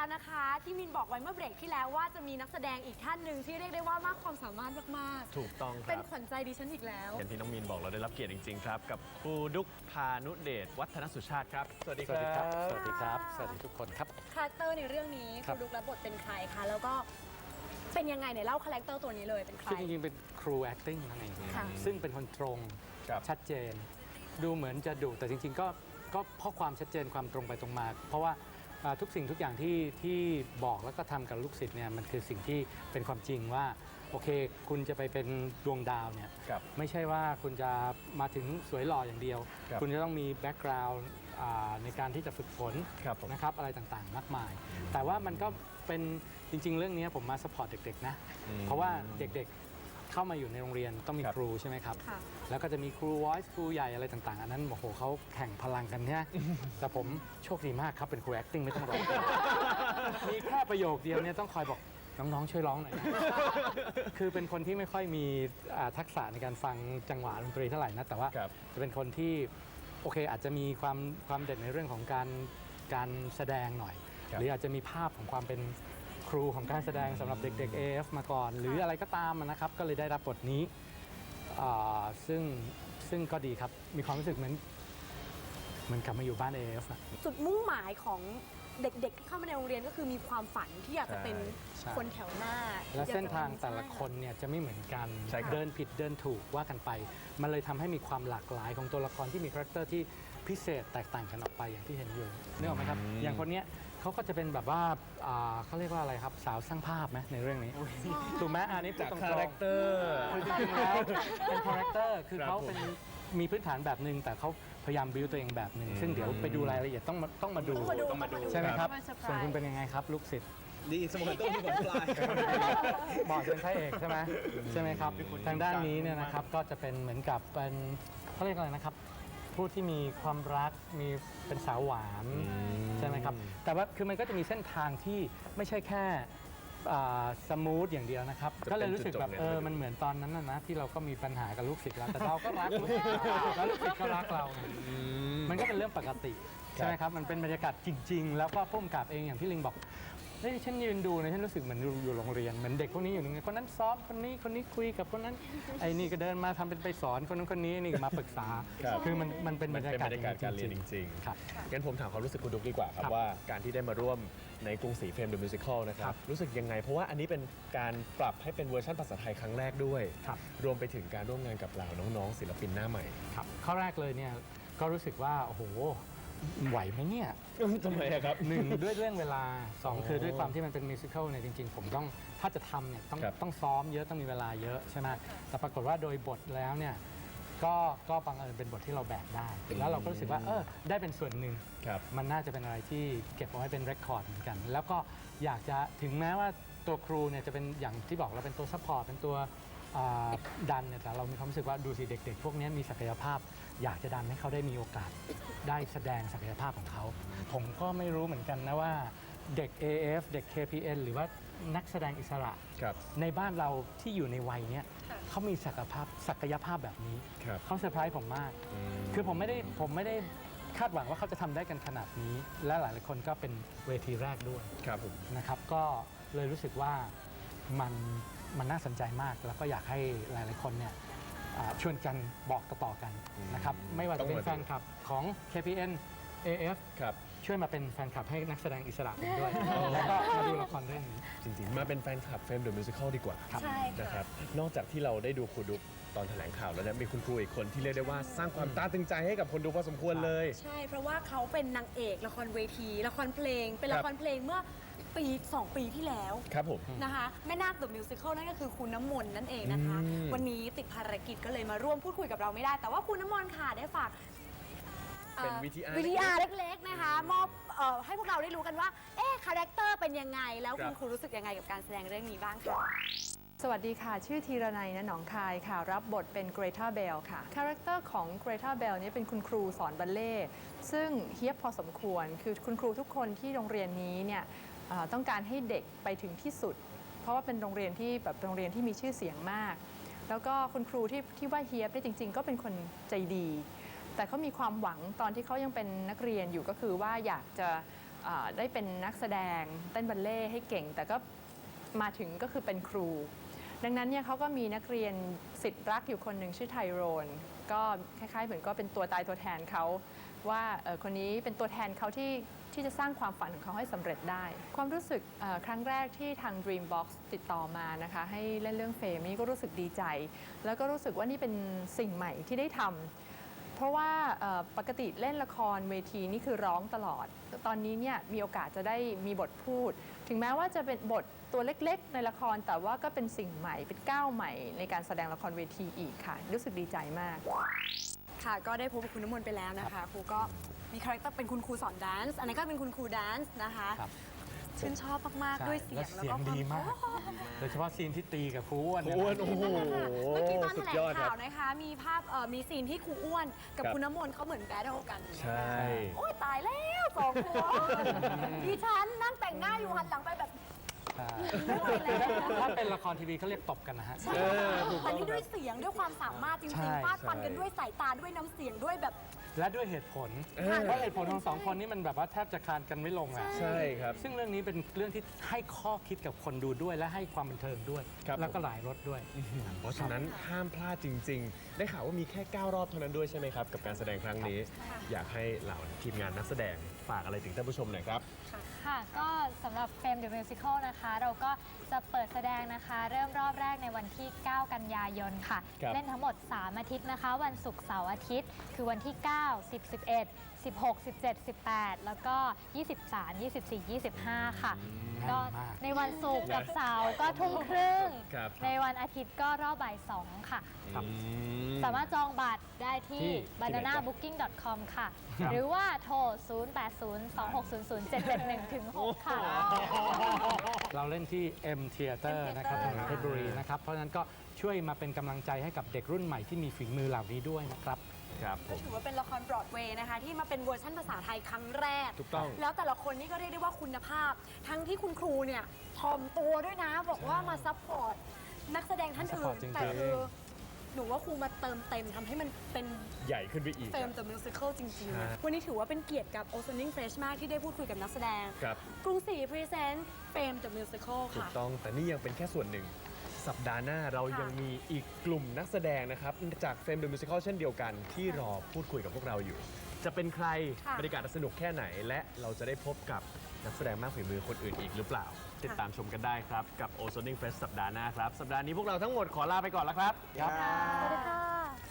แล้วนะคะ ที่มินบอกไว้เมื่อเบรกที่แล้วว่าจะมีนักแสดงอีกท่านหนึ่งที่เรียกได้ว่ามากความสามารถมากถูกต้องๆคเป็นรับขวัญใจดิฉันอีกแล้วอย่างที่น้องมีนบอกเราได้รับเกียรติจริง ๆ ครับ กับครูดุกพานุเดชวัฒนสุชาติครับ สวัสดีสควัสรัดีครับ บ สวัสดีครับ สวัสดีทุกคนครับ คาแรคเตอร์ในเรื่องนี้คครับรูดุกรับบทเป็นใครคะแล้วก็เป็นยังไงเนี่ยเล่าคาแรคเตอร์ตัวนี้เลยเป็นใคร คือจริงๆ เป็นครู acting นั่นเองค่ะ ซึ่งเป็นคนตรง ครับ ชัดเจน ดูเหมือนจะดุแต่จริงๆ ก็ก็เพราะความชัดเจนความตรงไปตรงมา เพราะว่าอ่า ทุกสิ่งทุกอย่างที่ที่บอกแล้วก็ทำกับลูกศิษย์เนี่ยมันคือสิ่งที่เป็นความจริงว่าโอเค คุณจะไปเป็นดวงดาวเนี่ยครับไม่ใช่ว่าคุณจะมาถึงสวยหล่ออย่างเดียวครับคุณจะต้องมีแบ็กกราวน์ในการที่จะฝึกฝนครับผมนะครับอะไรต่างๆ มากมาย แต่ว่ามันก็เป็นจริง ๆ เรื่องนี้ผมมาสปอร์ตเด็กๆนะอืมเพราะว่าเด็กๆ เข้ามาอยู่ในโรงเรียนต้องมีครับ ครูใช่ไหมครับ ค่ะ แล้วก็จะมีครู voice ครูใหญ่อะไรต่างๆ อันนั้นโอ้โหเขาแข่งพลังกันเนี่ยแต่ผมโชคดีมากครับเป็นครู acting ไม่ต้องร้อง มีแค่ประโยคเดียวเนี่ยต้องคอยบอกน้องๆช่วยร้องหน่อยนะคือเป็นคนที่ไม่ค่อยมีอ่าทักษะในการฟังจังหวะดนตรีเท่าไหร่นะแต่ว่า ครับ จะเป็นคนที่โอเคอาจจะมีความความเด่นในเรื่องของการการแสดงหน่อย ครับ หรืออาจจะมีภาพของความเป็น ครูของการแสดงสำหรับเด็ก ๆ AF มาก่อน หรืออะไรก็ตามนะครับ ก็เลยได้รับบทนี้อ่าซึ่งซึ่งก็ดีครับ มีความรู้สึกเหมือน เหมือนกลับมาอยู่บ้าน AF อะ จุดมุ่งหมายของเด็กๆ ที่เข้ามาในโรงเรียนก็คือมีความฝันที่อยากจะเป็นใช่ คนแถวหน้าและอยกจะเส้นทางป็แต่ละคนเนี่ยจะไม่เหมือนกัน ใช่ครับ เดินผิดเดินถูกว่ากันไป มันเลยทำให้มีความหลากหลายของตัวละครที่มีคาแรคเตอร์ที่พิเศษแตกต่างกันออกไปอย่างที่เห็นอยู่นึกออกไหมครับ อย่างคนเนี้ยเขาก็จะเป็นแบบว่าอ่าเขาเรียกว่าอะไรครับสาวสร้างภาพไหมในเรื่องนี้ถูกไหมอันนี้พูดจากตรงคาๆแรคเตอร์ คือจริงๆแล้วเป็นคาแรคเตอร์คือครับเขาผมเป็นมีพื้นฐานแบบหนึ่งแต่เขาพ ยายามบิวตัวเองแบบหนึ่งซึ่งเดี๋ยวไปดูรายละเอียดต้องมาต้องมาดูต้องมาดูต้องมาดู ใช่ไหมครับต้องมาเซอร์ไพรส์ ส่วนคุณเป็นยังไงครับลูกศิษย์ ดีสมองต้องมีผลลาย เหมาะเป็นพระเอกใช่ไหมใช่ไหมครับ ทางด้านนี้เนี่ยนะครับก็จะเป็นเหมือนกับเป็นเขาเรียกอะไรนะครับ ผู้ที่มีความรักมีเป็นสาวหวานใช่ไหมครับ แต่ว่าคือมันก็จะมีเส้นทางที่ไม่ใช่แค่ สมูทอย่างเดียวนะครับจะเป็นก็เลยรู้สึกแบบจุดจบไงเออมันเหมือนตอนนั้นนะนะที่เราก็มีปัญหากับลูกศิษย์เราแต่เราก็รักลูกศิษย์เราแล้วลูกศิษย์ก็รักเรา มันก็เป็นเรื่องปกติใช่ไหมครับมันเป็นบรรยากาศจริง ๆ แล้วก็พุ่มกับเองอย่างที่ลิงบอก เฮ้ยฉันยืนดูนะฉันรู้สึกเหมือนอยู่อยู่โรงเรียนเหมือนเด็กพวกนี้อยู่โรงเรียนคนนั้นซ้อมคนนี้คนนี้คุยกับคนนั้นไอ้นี่ก็เดินมาทำเป็นไปสอนคนนั้นคนนี้นี่มาปรึกษาครับ คือมันมันเป็นบมัรนรยาเป็นกาบศรรยากาศการเรียนจริงๆ ครับๆงั้นผมถามความรู้สึกคุณดุกดีกว่าครับ ครับว่าการที่ได้มาร่วมในกรุงศรีเฟรมเดอะมิวสิคลนะคครัรับบ รู้สึกยังไง เพราะว่าอันนี้เป็นการปรับให้เป็นเวอร์ชันภาษาไทยครั้งแรกด้วย ครับ รวมไปถึงการร่วมงานกับเหล่าน้อง ๆ ศิลปินหน้าใหม่ ครับข้อแรกเลยเนี่ยก็รู้สึกว่าโอ้โห ไหวไหมเนี่ยทำไมอะครับ หนึ่งด้วยเรื่องเวลาสองอ๋อคือด้วยความที่มันเป็นมิวสิควลเนี่ยจริงๆ ผมต้องถ้าจะทำเนี่ยต้องครับต้องซ้อมเยอะต้องมีเวลาเยอะใช่ไหมแต่ปรากฏว่าโดยบทแล้วเนี่ยก็ก็บังเอิญเป็นบทที่เราแบกได้ แล้วเราก็รู้สึกว่าเออได้เป็นส่วนหนึ่ง ครับ มันน่าจะเป็นอะไรที่เก็บเอาไว้เป็นเรคคอร์ดเหมือนกัน แล้วก็อยากจะถึงแม้ว่าตัวครูเนี่ยจะเป็นอย่างที่บอกเราเป็นตัวซัพพอร์ตเป็นตัว อ่าดันเนี่ยแต่เรามีความรู้สึกว่าดูสิเด็ก ๆ พวกนี้มีศักยภาพ อยากจะดันให้เขาได้มีโอกาส ได้แสดงศักยภาพของเขา ผมก็ไม่รู้เหมือนกันนะว่าเด็ก AF เด็ก KPN หรือว่านักแสดงอิสระ ครับ ในบ้านเราที่อยู่ในวัยเนี้ยเขามีศักยภาพศักยภาพแบบนี้ ครับ เขาเซอร์ไพรส์ผมมากคือผมไม่ได้ผมไม่ได้คาดหวังว่าเขาจะทำได้กันขนาดนี้ และหลายๆคนก็เป็นเวทีแรกด้วยครับผม นะครับ ก็เลยรู้สึกว่ามัน มันน่าสนใจมาก แล้วก็อยากให้หลาย ๆ คนเนี่ยอ่าชวนกันบอกต่อ ๆ กันนะครับไม่ว่าจะเป็นแฟนคลับของ KPN AF ครับ ช่วยมาเป็นแฟนคลับให้นักแสดงอิสระผมด้วย แล้วก็มาดูละครเรื่องนี้ จริงๆ มาเป็นแฟนคลับเฟรมเดอะมิวสิคลดีกว่าใช่นะคค่ะ รับ นอกจากที่เราได้ดูครูดุกตอนแถลงข่าวแล้วเนี่ยมีคุณครูอีกคนที่เรียกได้ว่าสร้างความตาตึงใจให้กับคนดูพอสมควรเลย ใช่ เพราะว่าเขาเป็นนางเอกละครเวที ละครเพลง เป็นละครเพลงเมื่อ ปี2ปีที่แล้วครับผม นะคะแม่นาค The Musical นั่นก็คือคุณน้ำมนต์นั่นเองนะคะ อืม วันนี้ติดภารกิจก็เลยมาร่วมพูดคุยกับเราไม่ได้ แต่ว่าคุณน้ำมนต์ค่ะได้ฝากเป็นอ่อ VTR วิทยาเล็กๆนะคะมอบเอ่อให้พวกเราได้รู้กันว่า เอ๊ะคาแรคเตอร์เป็นยังไง แล้วครัคุบณครูรู้สึกยังไงกับการแสดงเรื่องนี้บ้างค่ะสวัสดีค่ะ ชื่อธีรนัยนะหนองคายค่ะ รับบทเป็นเกรทาเบลค่ะ คาแรคเตอร์ของเกรทาเบลนี่ยเป็นคุณครูสอนบัลเล่ต์ซึ่งเฮียบพอสมควร คือคุณครูทุกคนที่โรงเรียนนี้เนี่ยเอ่อ ต้องการให้เด็กไปถึงที่สุด เพราะว่าเป็นโรงเรียนที่แบบโรงเรียนที่มีชื่อเสียงมาก แล้วก็คุณครูที่ที่ว่าเฮียบได้จริง ๆ ก็เป็นคนใจดี แต่เขามีความหวังตอนที่เขายังเป็นนักเรียนอยู่ก็คือว่าอยากจะได้เป็นนักแสดงเต้นบัลเล่ต์ให้เก่ง แต่ก็มาถึงก็คือเป็นครู ดังนั้นเนี่ยเขาก็มีนักเรียนสิทธิ์รักอยู่คนหนึ่งชื่อไทโรน ก็คล้ายๆ เหมือนก็เป็นตัวตายตัวแทนเขาว่าคนนี้เป็นตัวแทนเขาที่ที่จะสร้างความฝันของเขาให้สำเร็จได้ ความรู้สึกครั้งแรกที่ทาง Dreambox ติดต่อมานะคะให้เล่นเรื่องเฟรมนี่ก็รู้สึกดีใจ แล้วก็รู้สึกว่านี่เป็นสิ่งใหม่ที่ได้ทำ เพราะว่าเอ่อปกติเล่นละครเวทีนี่คือร้องตลอด ตอนนี้เนี่ยมีโอกาสจะได้มีบทพูด ถึงแม้ว่าจะเป็นบทตัวเล็กๆ ในละครแต่ว่าก็เป็นสิ่งใหม่เป็นก้าวใหม่ ในการแสดงละครเวทีอีกค่ะ รู้สึกดีใจมาก ค่ะก็ได้พบกับคุณน้ำมนต์ไปแล้วนะคะครูก็มีคาแรคเตอร์เป็นคุณครูสอนแดนซ์อันนี้นก็เป็นคุณครูแดนซ์นะคะครับ ชื่นชอบมากใช่ๆด้วยเสียงและเสียงก็ดีมากโอ้โหโดยเฉพาะซีนที่ตีกับครูอ้วนครูเนยอ้วนโอ้โหเมื่อกี้ตอนสุแถดลยองดคข่ารัวบนะคะ มีภาพเอ่อมีซีนที่ครูอ้วน กับครับ คุณน้ำมนต์เขาเหมือนแบทเทิลกันใช่ โอ้ยตายแล้วสองคนดิฉันนั่งแต่งหน้าอยู่หันหลังไปแบบ ใช่ไม่ไหวแล้วถ้าเป็นละครทีวีเขาเรียกตบกันนะฮะเออถูกอัต้นองนี้คด้รัวยบเสียงด้วยความสามารถจใช่ริงๆฟาดฟันกันใช่ ด้วยสายตาด้วยน้ำเสียงด้วยแบบ และด้วยเหตุผล เออ เพราะเหตุผลของสองคนนี้มันแบบว่าแทบจะคลานกันไม่ลงอะ ใช่ครับ ซึ่งเรื่องนี้เป็นเรื่องที่ให้ข้อคิดกับคนดูด้วย และให้ความบันเทิงด้วย ครับ แล้วก็หลายรสด้วย เพราะฉะนั้นห้ามพลาดจริง ๆ ได้ข่าวว่ามีแค่ 9 รอบเท่านั้นด้วยใช่ไหมครับ กับการแสดงครั้งนี้ อยากให้เหล่าทีมงานนักแสดงฝากอะไรถึงท่านผู้ชมหน่อยครับ ค่ะ ก็สำหรับเฟรม The Musical นะคะเราก็จะเปิดแสดงนะคะ เริ่มรอบแรกในวันที่ 9 กันยายนค่ะ ครับเล่นทั้งหมด 3 อาทิตย์นะคะ วันศุกร์เสาร์อาทิตย์ คือวันที่ 9 10 11 16 17 18 แล้วก็ 23 24 25 ค่ะก็แน่นมาก ในวันศุกร์กับเสาร์ก็ทุ่มครึ่ง ครับ ในวันอาทิตย์ก็รอบบ่าย2ค่ะ ครับ อืมสามารถจองบัตรได้ที่ ที่ bananabooking.com ค่ะ ครับหรือว่าโทร 0802600771ถึง6ค่ะเราเล่นที่ M Theater M นะครับ Theater ถนนเพชรบุรีนะครับ เพราะฉะนั้นก็ช่วยมาเป็นกำลังใจให้กับเด็กรุ่นใหม่ที่มีฝีมือเหล่านี้ด้วยนะครับ ครับผก็ม ถือว่าเป็นละครบรอดเวย์นะคะ ที่มาเป็นเวอร์ชันภาษาไทยครั้งแรก ถูกต้อง แล้วแต่ละคนนี่ก็เรียกได้ว่าคุณภาพ ทั้งที่คุณครูเนี่ยถ่อมตัวด้วยนะ บอกว่ามาซัพพอร์ตนักแสดงท่านอื่ซัพพอร์นตจริงๆ แต่คือ หนูว่าครูมาเติมเต็มทำให้มันเป็นใหญ่ขึ้นไปอีก เฟรมอะ the musical จริงใช่ๆนะวันนี้ถือว่าเป็นเกียรติกับ o z o n i n g Fresh มากที่ได้พูดคุยกับนักแสดง ครับ กรุงศรีพรีเซนต์เฟรม the musical ถูกค่ะ ต้องแต่นี่ยังเป็นแค่ส่วนหนึ่ง สัปดาห์หน้าเราค่ะยังมีอีกกลุ่มนักแสดงนะครับ จากเฟรมเดอะมิวสิคลเช่นเดียวกันที่รอพูดคุยกับพวกเราอยู่ จะเป็นใครค่ะ บรรยากาศจะสนุกแค่ไหนและเราจะได้พบกับ นักแสดงมากฝีมือคนอื่นอีกหรือเปล่า ติดตามชมกันได้ครับ กับ o z o n i n g Fest สัปดาห์หน้าครับ สัปดาห์นี้พวกเราทั้งหมดขอลาไปก่อนแล้วครับ ครับ สวัสดีค่ะ